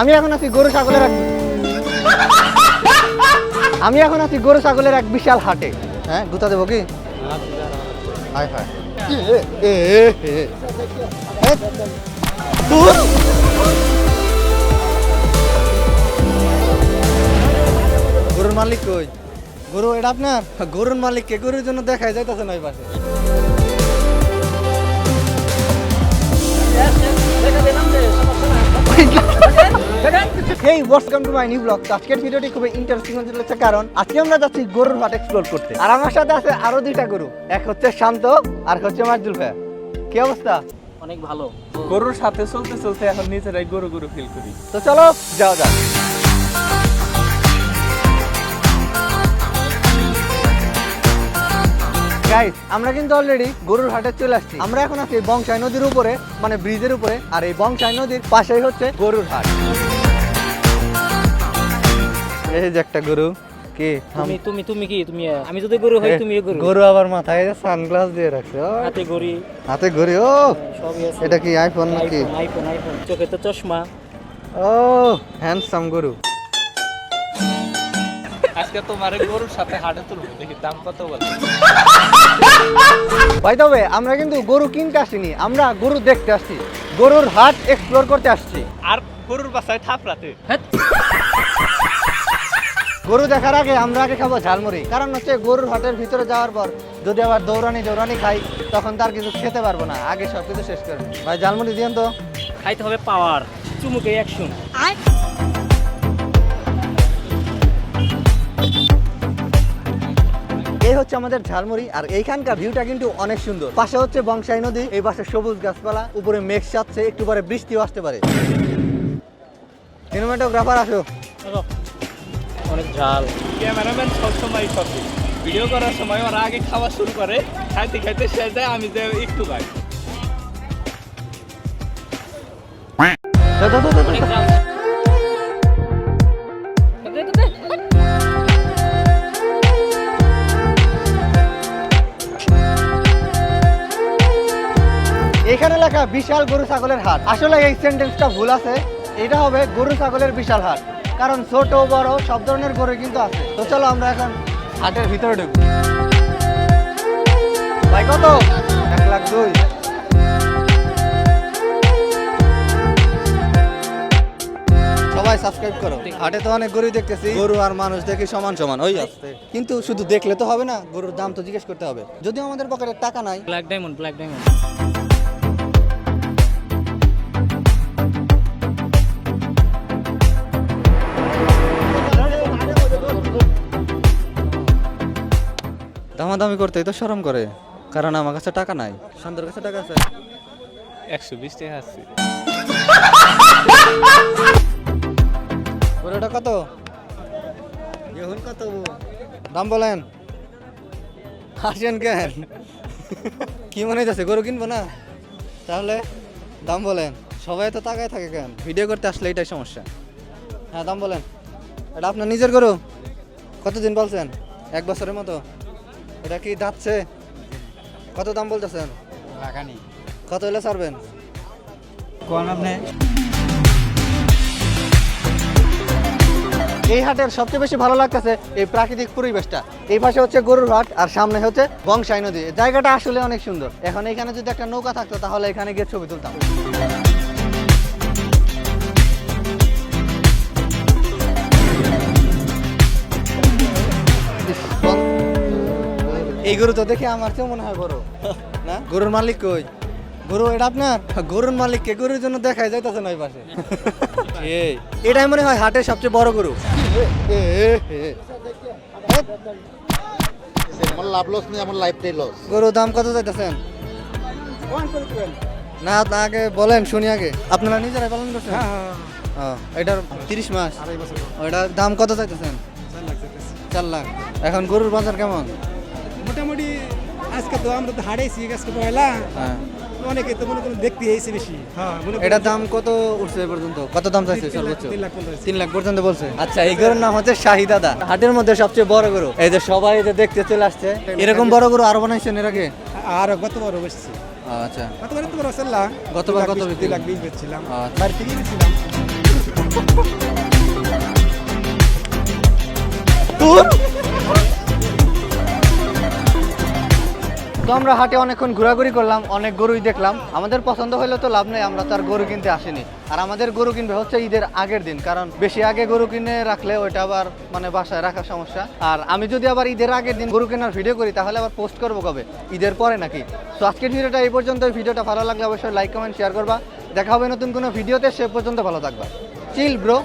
আমি এখন আছি গরু ছাগলের এক আমি এখন আছি গরু ছাগলের এক বিশাল হাটে। হ্যাঁ গুতা দেবো কি। গরুর মালিক কই? গরু, এটা আপনার? গরুর মালিক কে? গরুর জন্য দেখাই যাইতেছে না ওই পাশে। Hey welcome to my new blog আজকের ভিডিওটি খুবই ইন্টারেস্টিং হতে চলেছে কারণ আজকে আমরা যাচ্ছি গরুর হাট এক্সপ্লোর করতে। আর আমার সাথে আছে আরও দুইটা গরু। এক হচ্ছে শান্ত আর হচ্ছে মাজুল ভাইয়া। কি অবস্থা? অনেক ভালো। গরুর সাথে চলতে চলতে এখন নিজেরাই গরু গরু ফিল করি। তো চলো যাওয়া যাক। গাইস আমরা কিন্তু অলরেডি গরুর হাটে চলে আসছি। আমরা এখন আছি বংশাই নদীর উপরে মানে ব্রিজের উপরে আর এই বংশাই নদীর পাশেই হচ্ছে গরুর হাট। এই যে একটা গরু কি? তুমি তুমি তুমি কি? তুমি আমি যদি গরু হই তুমি গরু। গরু আবার মাথায় সানগ্লাস দিয়ে রাখছে হাতে ও! সবই আছে। এটা কি আইফোন নাকি? আইফোন আইফোন আইফোন চোখে তো চশমা। ও হ্যান্ডসাম গরু। আজকে তোমার গরুর সাথে হাটে তুলবো দেখি দাম কত বলে। ভাই তবে আমরা কিন্তু গরু কিনতে আসিনি আমরা গরু দেখতে আসছি গরুর হাট এক্সপ্লোর করতে আসছি। আর গরুর বাসায় থাপড়াতে। গরু দেখার আগে আমরা আগে খাব ঝালমুড়ি কারণ হচ্ছে গরুর হাটের ভিতরে যাওয়ার পর যদি আবার দৌড়ানি দৌড়ানি খাই তখন তার কিছু খেতে পারব না আগে সব কিছু শেষ করব ভাই ঝালমুড়ি দিয়েন তো। খাইতে হবে পাওয়ার চুমুকে অ্যাকশন এই হচ্ছে আমাদের ঝালমুড়ি আর এইখানকার ভিউটা কিন্তু অনেক সুন্দর। পাশে হচ্ছে বংশাই নদী এই পাশে সবুজ গাছপালা উপরে মেঘ সাচ্ছে একটু পরে বৃষ্টিও আসতে পারে। সিনেমাটোগ্রাফার আসো। অনেক ঝাল। ক্যামেরাম্যান সবসময় ভিডিও করার সময় ওরা আগে খাওয়া শুরু করে খাইতে খাইতে শেষ দেয় আমি যে একটু খাই। অনেক ঝাল। এখানে লেখা বিশাল গরু ছাগলের হাট। আসলে এই সেন্টেন্সটা ভুল আছে। এটা হবে গরু ছাগলের বিশাল হাট। কারণ ছোট বড় সব ধরনের গরু কিন্তু আছে। তো চলো আমরা এখন হাটের ভিতরে ঢুকবো। ভাই কত? এক লাখ দুই। সবাই সাবস্ক্রাইব করো। হাটে তো অনেক গরু দেখতেছি। গরু আর মানুষ দেখি সমান সমান ওই আসছে কিন্তু শুধু দেখলে তো হবে না গরুর দাম তো জিজ্ঞেস করতে হবে। যদিও আমাদের পকেটে টাকা নাই। ব্ল্যাক ডায়মন্ড ব্ল্যাক ডায়মন্ড দামাদামি করতে তো শরম করে। কারণ আমার কাছে টাকা নাই। শান্তর কাছে টাকা আছে। একশো বিশ টাকা আছে। গরুটা কত? এখন কত দাম বলেন। আসেন কেন? কি মনে হচ্ছে গরু কিনবো না? তাহলে দাম বলেন। সবাই তো তাকায় থাকে কেন? ভিডিও করতে আসলে এটাই সমস্যা। হ্যাঁ দাম বলেন। এটা আপনার নিজের গরু? কতদিন বলছেন এক বছরের মতো? এটা কি যাচ্ছে? কত দাম বলতেছেন? লাগানি। কত হলে ছাড়বেন? কোন আপনি? এই হাটের সবচেয়ে বেশি ভালো লাগতেছে এই প্রাকৃতিক পরিবেশটা। এই পাশে হচ্ছে গরুর হাট আর সামনে হচ্ছে বংশাই নদী। জায়গাটা আসলে অনেক সুন্দর। এখন এখানে যদি একটা নৌকা থাকতো তাহলে এখানে গিয়ে ছবি তুলতাম। এই গরু তো দেখে আমার চেয়ে মনে হয় বড় না? গরুর মালিক কই? গরু এটা আপনার? গরুর মালিক কে গরুর জন্য দেখাই যাইতেছে না ওই পাশে। এই। এটাই মনে হয় হাটের সবচেয়ে বড় গরু। এ, এ, এ। আমার লাভ লস নেই আমার লাইফটাই লস গরুর দাম কত যাইতেছেন না তা আগে বলেন শুনি আগে। আপনারা নিজেরাই পালন করছেন? এটার তিরিশ মাস। ওইটার দাম কত চাইতেছেন? চার লাখ। এখন গরুর বাজার কেমন? মোটামুটি আজকে তো আমরা তো হারাইছি আজকে পয়লা হ্যাঁ। অনেকে তো মনে করুন দেখতে এসে বেশি। হ্যাঁ মনে এটার দাম কত উঠছে এ পর্যন্ত? কত দাম চাইছে সর্বোচ্চ? তিন লাখ পর্যন্ত বলছে? আচ্ছা এই গরুর নাম হচ্ছে শাহি দাদা। হাটের মধ্যে সবচেয়ে বড় গরু? এই যে সবাই যে দেখতে চলে আসছে এরকম বড় গরু আরও বানাইছেন এর আগে? আর গতবার বসছি আচ্ছা। গতবার তো বড় চললাম গতবার কত দুই বিক্রি? লাখ বিশ বেচছিলাম। আচ্ছা। বাড়ি থেকে তোর? তো আমরা হাটে অনেকক্ষণ ঘোরাঘুরি করলাম, অনেক গরুই দেখলাম। আমাদের পছন্দ হলে তো লাভ নেই, আমরা তো আর গরু কিনতে আসিনি। আর আমাদের গরু কিনবে হচ্ছে ঈদের আগের দিন, কারণ বেশি আগে গরু কিনে রাখলে ওইটা আবার মানে বাসায় রাখার সমস্যা। আর আমি যদি আবার ঈদের আগের দিন গরু কেনার ভিডিও করি, তাহলে আবার পোস্ট করব কবে? ঈদের পরে নাকি? তো আজকের ভিডিওটা এই পর্যন্ত ভিডিওটা ভালো লাগলে অবশ্যই লাইক কমেন্ট শেয়ার করবা। দেখা হবে নতুন কোনো ভিডিওতে, সে পর্যন্ত ভালো থাকবা। চিল ব্রো